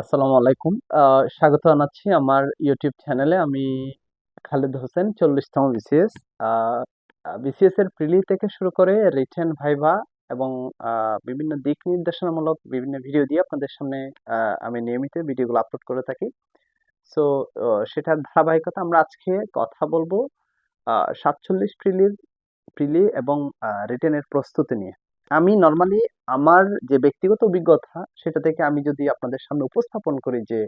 আসসালামু আলাইকুম। স্বাগত জানাচ্ছি আমার ইউটিউব চ্যানেলে আমি খালেদ হোসেন, চল্লিশতম বিসিএস বিসিএস এর প্রিলি থেকে শুরু করে রিটেন ভাইভা এবং বিভিন্ন দিক নির্দেশনামূলক বিভিন্ন ভিডিও দিয়ে আপনাদের সামনে আমি নিয়মিত ভিডিওগুলো আপলোড করে থাকি। সো সেটার ধারাবাহিকতা আমরা আজকে কথা বলব সাতচল্লিশ প্রিলির প্রিলি এবং রিটেনের প্রস্তুতি নিয়ে। আমি নর্মালি আমার যে ব্যক্তিগত অভিজ্ঞতা, সেটা থেকে আমি যদি আপনাদের সামনে উপস্থাপন করি যে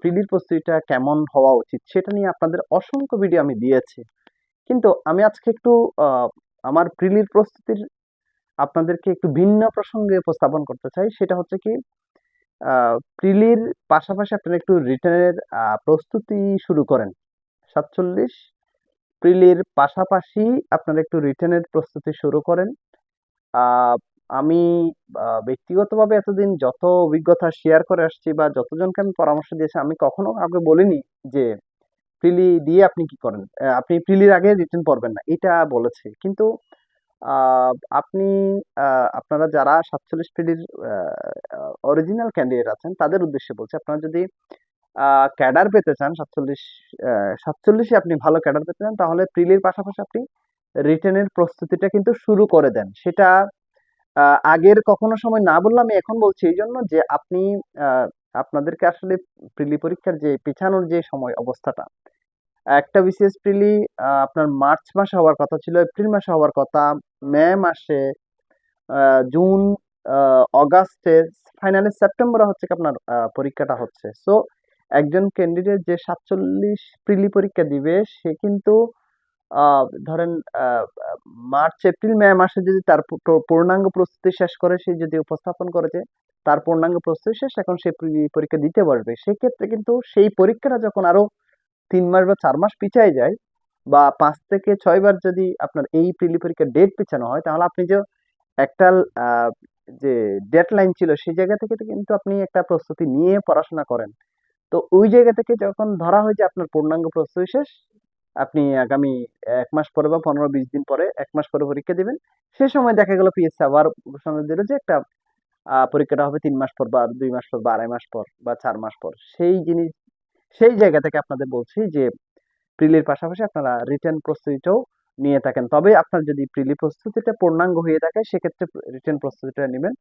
প্রিলির প্রস্তুতিটা কেমন হওয়া উচিত, সেটা নিয়ে আপনাদের অসংখ্য ভিডিও আমি দিয়েছি। কিন্তু আমি আজকে একটু আমার প্রিলির প্রস্তুতির আপনাদেরকে একটু ভিন্ন প্রসঙ্গে উপস্থাপন করতে চাই। সেটা হচ্ছে কি প্রিলির পাশাপাশি আপনারা একটু রিটেনের প্রস্তুতি শুরু করেন। সাতচল্লিশ, প্রিলির পাশাপাশি আপনারা একটু রিটার্নের প্রস্তুতি শুরু করেন। আমি ব্যক্তিগতভাবে এতদিন যত অভিজ্ঞতা শেয়ার করে আসছি বা যতজনকে আমি পরামর্শ দিয়েছি, আমি কখনো কাউকে বলিনি যে প্রিলি দিয়ে আপনি কি করেন? আপনি প্রিলির আগে রিটার্ন পড়বেন না, এটা বলেছি। কিন্তু আপনি আপনারা যারা সাতচল্লিশ প্রিলির অরিজিনাল ক্যান্ডিডেট আছেন, তাদের উদ্দেশ্যে বলছি, আপনারা যদি ক্যাডার পেতে চান, সাতচল্লিশ সাতচল্লিশে আপনি ভালো ক্যাডার পেতে চান, তাহলে প্রিলির পাশাপাশি আপনি রিটেনের প্রস্তুতিটা কিন্তু শুরু করে দেন। সেটা আগের কখনো সময় না বললাম আমি এখন বলছি এই জন্য যে আপনি আপনাদেরকে আসলে প্রিলি পরীক্ষার যে পেছানোর যে সময় অবস্থাটা একটা বিসিএস প্রিলি আপনার মার্চ মাসে হওয়ার কথা ছিল এপ্রিল মাসে হওয়ার কথা মে মাসে জুন আহ, অগাস্টে ফাইনালি সেপ্টেম্বরে হচ্ছে আপনার পরীক্ষাটা হচ্ছে। সো একজন ক্যান্ডিডেট যে সাতচল্লিশ প্রিলি পরীক্ষা দিবে সে কিন্তু ধরেন মার্চ, এপ্রিল, মে মাসে যদি তার পূর্ণাঙ্গ প্রস্তুতি শেষ করে, সে যদি উপস্থাপন করে যে তার পূর্ণাঙ্গ প্রস্তুতি শেষ, এখন সে পরীক্ষা দিতে পারবে। সেক্ষেত্রে কিন্তু সেই পরীক্ষাটা যখন আরও তিন মাস বা চার মাস পিছায় যায়, বা পাঁচ থেকে ছয় বার যদি আপনার এই প্রিলি পরীক্ষার ডেট পিছানো হয়, তাহলে আপনি যে একটা যে ডেডলাইন ছিল, সেই জায়গা থেকে কিন্তু আপনি একটা প্রস্তুতি নিয়ে পড়াশোনা করেন। তো ওই জায়গা থেকে যখন ধরা হয় যে আপনার পূর্ণাঙ্গ প্রস্তুতি শেষ আপনি আগামী এক মাস পরে বা পনেরো বিশ দিন পরে এক মাস পরে পরীক্ষা দিবেন। সে সময় দেখা গেল পিএসসি আবার ঘোষণা দিল যে একটা পরীক্ষাটা হবে তিন মাস পর বা দুই মাস পর বা আড়াই মাস পর বা চার মাস পর। সেই জিনিস, সেই জায়গা থেকে আপনাদের বলছি যে প্রিলির পাশাপাশি আপনারা রিটার্ন প্রস্তুতিটাও নিয়ে থাকেন। তবে আপনার যদি প্রিলি প্রস্তুতিটা পূর্ণাঙ্গ হয়ে থাকে, সেক্ষেত্রে রিটার্ন প্রস্তুতিটা নেবেন।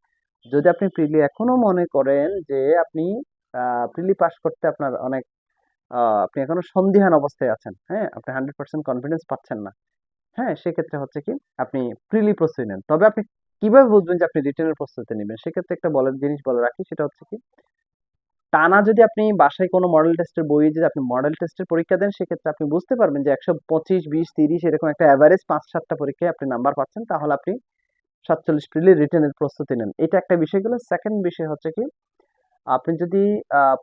যদি আপনি প্রিলি এখনও মনে করেন যে আপনি প্রিলি পাস করতে আপনার অনেক আপনি এখনও সন্দিহান অবস্থায় আছেন হ্যাঁ? আপনি হান্ড্রেড পার্সেন্ট কনফিডেন্স পাচ্ছেন না। হ্যাঁ সেক্ষেত্রে হচ্ছে কি, আপনি প্রিলি প্রস্তুতি নেন। তবে আপনি কীভাবে বুঝবেন যে আপনি রিটেনের প্রস্তুতি নেবেন? সেক্ষেত্রে একটা বলার জিনিস বলে রাখি, সেটা হচ্ছে কি, টানা যদি আপনি বাসায় কোনো মডেল টেস্টের বইয়ে যদি আপনি মডেল টেস্টের পরীক্ষা দেন, সেক্ষেত্রে আপনি বুঝতে পারবেন যে একশো পঁচিশ, বিশ, তিরিশ এরকম একটা অ্যাভারেজ পাঁচ সাতটা পরীক্ষায় আপনি নাম্বার পাচ্ছেন। তাহলে আপনি সাতচল্লিশ প্রিলি রিটেনের প্রস্তুতি নেন। এটা একটা বিষয় গেলো। সেকেন্ড বিষয় হচ্ছে কি আপনি যদি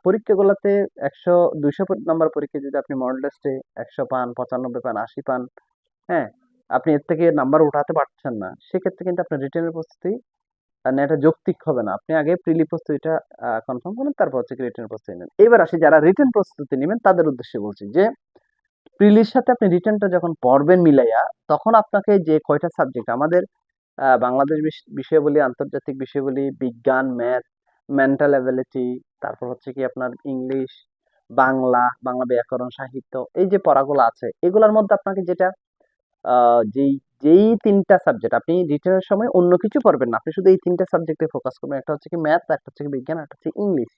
পরীক্ষাগুলোতে একশো, দুইশো নাম্বার পরীক্ষা যদি আপনি মডেল টেস্টে একশো পান, পঁচানব্বই পান, আশি পান হ্যাঁ আপনি এর থেকে নাম্বার উঠাতে পারছেন না, সেক্ষেত্রে কিন্তু আপনার রিটেনের প্রস্তুতি এটা যৌক্তিক হবে না। আপনি আগে প্রিলি প্রস্তুতিটা কনফার্ম করেন, তারপর হচ্ছে রিটেন প্রস্তুতি নেন। এবার আসি যারা রিটেন প্রস্তুতি নেবেন, তাদের উদ্দেশ্যে বলছি যে প্রিলির সাথে আপনি রিটেনটা যখন পড়বেন মিলাইয়া, তখন আপনাকে যে কয়টা সাবজেক্ট আমাদের বাংলাদেশ বিষ- বিষয়াবলী, আন্তর্জাতিক বিষয়াবলী, বিজ্ঞান ম্যাথ মেন্টাল অ্যাবিলিটি তারপর হচ্ছে কি আপনার ইংলিশ বাংলা বাংলা ব্যাকরণ, সাহিত্য, এই যে পড়াগুলো আছে, এগুলোর মধ্যে আপনাকে যেটা যেই যেই তিনটা সাবজেক্ট আপনি রিটেনের সময় অন্য কিছু পড়বেন না, আপনি শুধু এই তিনটা সাবজেক্টে ফোকাস করবেন, একটা হচ্ছে কি ম্যাথ একটা হচ্ছে কি বিজ্ঞান, একটা হচ্ছে ইংলিশ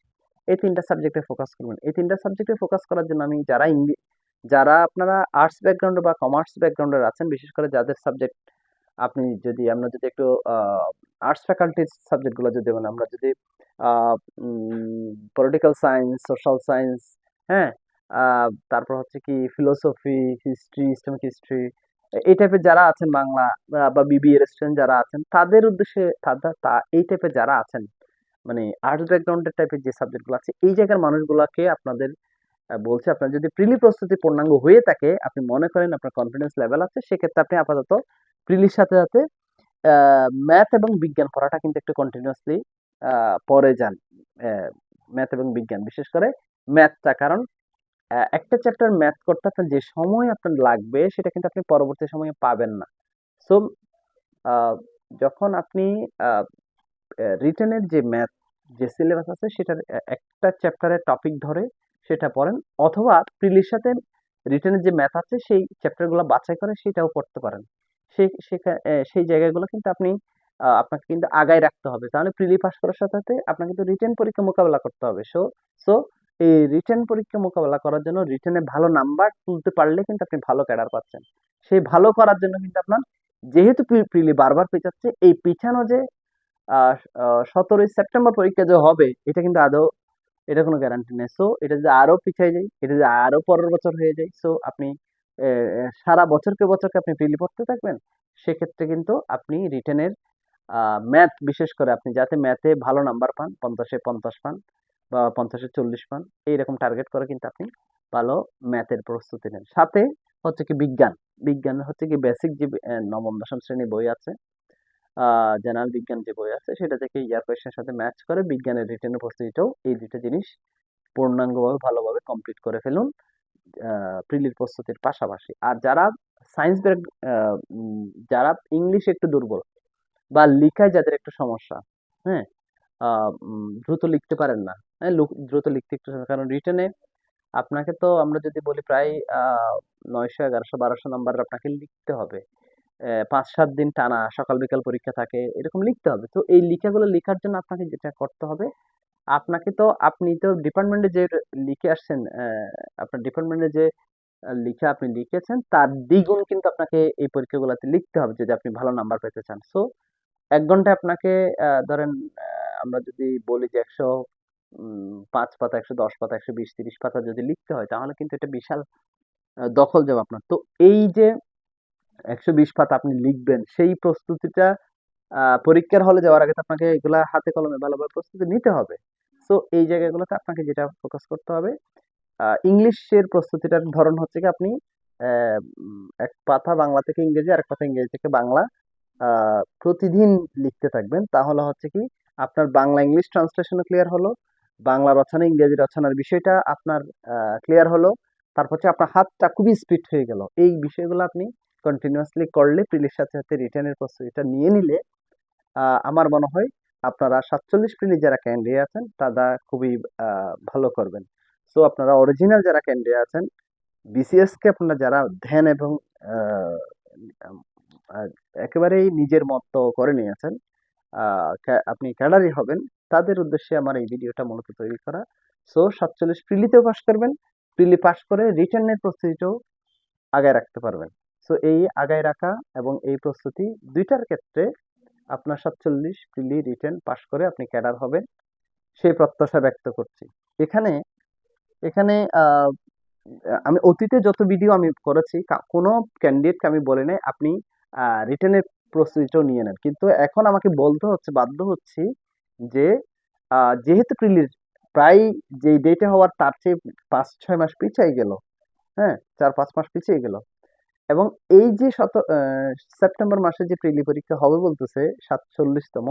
এই তিনটা সাবজেক্টে ফোকাস করবেন, এই তিনটা সাবজেক্টে ফোকাস করার জন্য আমি যারা ইংলিশ যারা আপনারা আর্টস ব্যাকগ্রাউন্ড বা কমার্স ব্যাকগ্রাউন্ডের আছেন, বিশেষ করে যাদের সাবজেক্ট আপনি যদি, আমরা যদি একটু আর্টস ফ্যাকাল্টির সাবজেক্টগুলো যদি মানে আমরা যদি পলিটিক্যাল সায়েন্স সোশ্যাল সায়েন্স হ্যাঁ? তারপর হচ্ছে কি ফিলোসফি হিস্ট্রি ইসলামিক হিস্ট্রি এই টাইপের যারা আছেন বাংলা বা বিবিএ স্টুডেন্ট যারা আছেন, তাদের উদ্দেশ্যে তা এই টাইপের যারা আছেন মানে আর্টস ব্যাকগ্রাউন্ডের টাইপের যে সাবজেক্টগুলো আছে, এই জায়গার মানুষগুলোকে আপনাদের বলছে, আপনার যদি প্রিলি প্রস্তুতি পূর্ণাঙ্গ হয়ে থাকে, আপনি মনে করেন আপনার কনফিডেন্স লেভেল আছে, সেক্ষেত্রে আপনি আপাতত প্রিলির সাথে সাথে ম্যাথ এবং বিজ্ঞান পড়াটা কিন্তু একটু কন্টিনিউয়াসলি পড়ে যান ম্যাথ এবং বিজ্ঞান। বিশেষ করে ম্যাথটা, কারণ একটা চ্যাপ্টার ম্যাথ করতে আপনার যে সময় আপনার লাগবে, সেটা কিন্তু আপনি পরবর্তী সময়ে পাবেন না। সো যখন আপনি রিটেনের যে ম্যাথ, যে সিলেবাস আছে, সেটার একটা চ্যাপ্টারের টপিক ধরে সেটা পড়েন, অথবা প্রিলির সাথে রিটেনের যে ম্যাথ আছে, সেই চ্যাপ্টারগুলো বাছাই করে সেটাও পড়তে পারেন। সেই সেই জায়গাগুলো কিন্তু আপনি আপনাকে কিন্তু আগায় রাখতে হবে। তাহলে প্রিলি পাস করার সাথে সাথে আপনাকে কিন্তু রিটেন পরীক্ষা মোকাবেলা করতে হবে। সো সো এই রিটেন পরীক্ষা মোকাবেলা করার জন্য রিটেনে ভালো নাম্বার তুলতে পারলে কিন্তু আপনি ভালো ক্যাডার পাচ্ছেন। সেই ভালো করার জন্য কিন্তু আপনার যেহেতু প্রিলি বারবার পেঁচাচ্ছে এই পিছানো যে সতেরোই সেপ্টেম্বর পরীক্ষা যে হবে, এটা কিন্তু আদৌ, এটা কোনো গ্যারান্টি নেই। সো এটা যদি আরও পিছিয়ে যায়, এটা যদি আরও পরের বছর হয়ে যায় সো আপনি সারা বছরকে বছরকে আপনি প্রিলি পড়তে থাকবেন, সেক্ষেত্রে কিন্তু আপনি রিটেনের ম্যাথ বিশেষ করে আপনি যাতে ম্যাথে ভালো নাম্বার পান, পঞ্চাশে পঞ্চাশ পান বা পঞ্চাশে চল্লিশ পান, এইরকম টার্গেট করে কিন্তু আপনি ভালো ম্যাথের প্রস্তুতি নেন। সাথে হচ্ছে কি বিজ্ঞান। বিজ্ঞান হচ্ছে কি বেসিক যে নবম, দশম শ্রেণি বই আছে জেনারেল বিজ্ঞান যে বই আছে, সেটা থেকে ইয়ার কোয়েশ্চেনের সাথে ম্যাচ করে বিজ্ঞানের রিটেনের প্রস্তুতিটাও এই দুটো জিনিস পূর্ণাঙ্গভাবে ভালোভাবে কমপ্লিট করে ফেলুন প্রিলির প্রস্তুতির পাশাপাশি। আর যারা সায়েন্স ব্যাক যারা ইংলিশ একটু দুর্বল বা লিখায় যাদের একটু সমস্যা হ্যাঁ? দ্রুত লিখতে পারেন না। হ্যাঁ দ্রুত লিখতে একটু কারণ রিটেনে আপনাকে তো আমরা যদি বলি প্রায় নয়শো এগারোশো, বারোশো নাম্বার আপনাকে লিখতে হবে। পাঁচ সাত দিন টানা, সকাল, বিকাল পরীক্ষা থাকে, এরকম লিখতে হবে। তো এই লেখাগুলো লেখার জন্য আপনাকে যেটা করতে হবে, আপনাকে তো, আপনি তো ডিপার্টমেন্টে যে লিখে আসছেন আপনার ডিপার্টমেন্টে যে লিখে আপনি লিখেছেন, তার দ্বিগুণ কিন্তু আপনাকে এই পরীক্ষাগুলোতে লিখতে হবে যদি আপনি ভালো নাম্বার পেতে চান। সো এক ঘন্টায় আপনাকে ধরেন আমরা যদি বলি যে একশো পাঁচ পাতা, একশো দশ পাতা, একশো বিশ, তিরিশ পাতা যদি লিখতে হয়, তাহলে কিন্তু এটা বিশাল দখল যাবে আপনার। তো এই যে একশো বিশ পাতা আপনি লিখবেন, সেই প্রস্তুতিটা পরীক্ষার হলে যাওয়ার আগে তো আপনাকে এগুলা হাতে কলমে ভালোভাবে প্রস্তুতি নিতে হবে। সো এই জায়গাগুলোতে আপনাকে যেটা ফোকাস করতে হবে ইংলিশের প্রস্তুতিটার ধরন হচ্ছে কি আপনি এক পাতা বাংলা থেকে ইংরেজি আর এক পাতা ইংরেজি থেকে বাংলা প্রতিদিন লিখতে থাকবেন। তাহলে হচ্ছে কি, আপনার বাংলা ইংলিশ ট্রান্সলেশনও ক্লিয়ার হলো, বাংলা রচনা, ইংরেজি রচনার বিষয়টা আপনার ক্লিয়ার হলো, তারপর হচ্ছে আপনার হাতটা খুবই স্পিড হয়ে গেল। এই বিষয়গুলো আপনি কন্টিনিউয়াসলি করলে, প্রিলির সাথে সাথে রিটার্নের প্রস্তুতিটা নিয়ে নিলে আমার মনে হয় আপনারা সাতচল্লিশ প্রিলি যারা ক্যান্ডিডেট আছেন, তারা খুবই ভালো করবেন। সো আপনারা অরিজিনাল যারা ক্যান্ডিডেট আছেন বিসিএসকে আপনারা যারা ধ্যান এবং একেবারেই নিজের মতো করে নিয়েছেন। আপনি ক্যাডারি হবেন। তাদের উদ্দেশ্যে আমার এই ভিডিওটা মূলত তৈরি করা। সো, সাতচল্লিশ প্রিলিতেও পাস করবেন। প্রিলি পাস করে রিটার্নের প্রস্তুতিটাও আগায় রাখতে পারবেন। সো, এই আগায় রাখা এবং এই প্রস্তুতি দুইটার ক্ষেত্রে আপনার সাতচল্লিশ প্রিলি রিটার্ন পাস করে আপনি ক্যাডার হবেন। সেই প্রত্যাশা ব্যক্ত করছি। এখানে এখানে আমি অতীতে যত ভিডিও আমি করেছি কোনো ক্যান্ডিডেটকে আমি বলে নাই, আপনি রিটেনের প্রস্তুতিটাও নিয়ে নেন। কিন্তু এখন আমাকে বলতে হচ্ছে, বাধ্য হচ্ছি যে যেহেতু প্রিলির প্রায় যে ডেটে হওয়ার তার চেয়ে পাঁচ, ছয় মাস পিছিয়ে গেল হ্যাঁ চার, পাঁচ মাস পিছিয়ে গেল। এবং এই যে শত সেপ্টেম্বর মাসে যে প্রিলি পরীক্ষা হবে বলতেছে, সাতচল্লিশতম,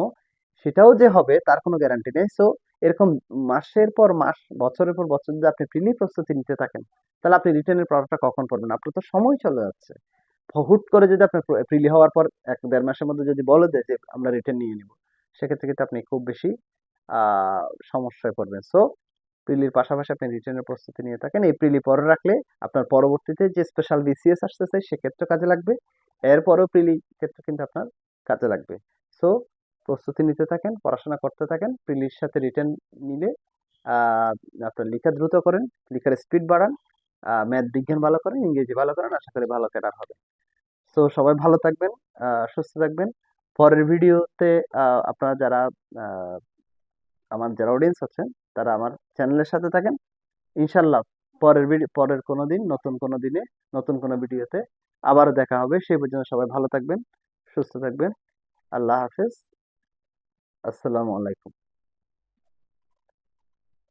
সেটাও যে হবে তার কোনো গ্যারান্টি নেই। সো এরকম মাসের পর মাস, বছরের পর বছর যদি আপনি প্রিলি প্রস্তুতি নিতে থাকেন, তাহলে আপনি রিটার্নের পড়াটা কখন পড়বেন? আপনার তো সময় চলে যাচ্ছে। হুট করে যদি আপনার প্রিলি হওয়ার পর এক দেড় মাসের মধ্যে যদি বলে দেয় যে আমরা রিটার্ন নিয়ে নিব, সেক্ষেত্রে কিন্তু আপনি খুব বেশি সমস্যায় পড়বেন। সো প্রিলির পাশাপাশি আপনি রিটার্নের প্রস্তুতি নিয়ে থাকেন। এই প্রিলি পরে রাখলে আপনার পরবর্তীতে যে স্পেশাল বিসিএস আসতেছে সেক্ষেত্রে কাজে লাগবে। এরপরেও প্রিলি ক্ষেত্রে কিন্তু আপনার কাজে লাগবে। সো প্রস্তুতি নিতে থাকেন, পড়াশোনা করতে থাকেন প্রিলির সাথে রিটার্ন নিলে আপনার লেখা দ্রুত করেন, লেখার স্পিড বাড়ান ম্যাথ বিজ্ঞান ভালো করেন ইংরেজি ভালো করেন আশা করি ভালো ক্যাডার হবে তো সবাই ভালো থাকবেন আহ, সুস্থ থাকবেন। পরের ভিডিওতে আপনারা যারা আহ, আমার যারা অডিয়েন্স আছেন তারা আমার চ্যানেলের সাথে থাকেন। ইনশাল্লাহ পরের ভিডিও পরের কোনো দিন নতুন কোনো দিনে নতুন কোনো ভিডিওতে আবারও দেখা হবে। সেই পর্যন্ত সবাই ভালো থাকবেন সুস্থ থাকবেন। আল্লাহ হাফেজ। আসসালামু আলাইকুম।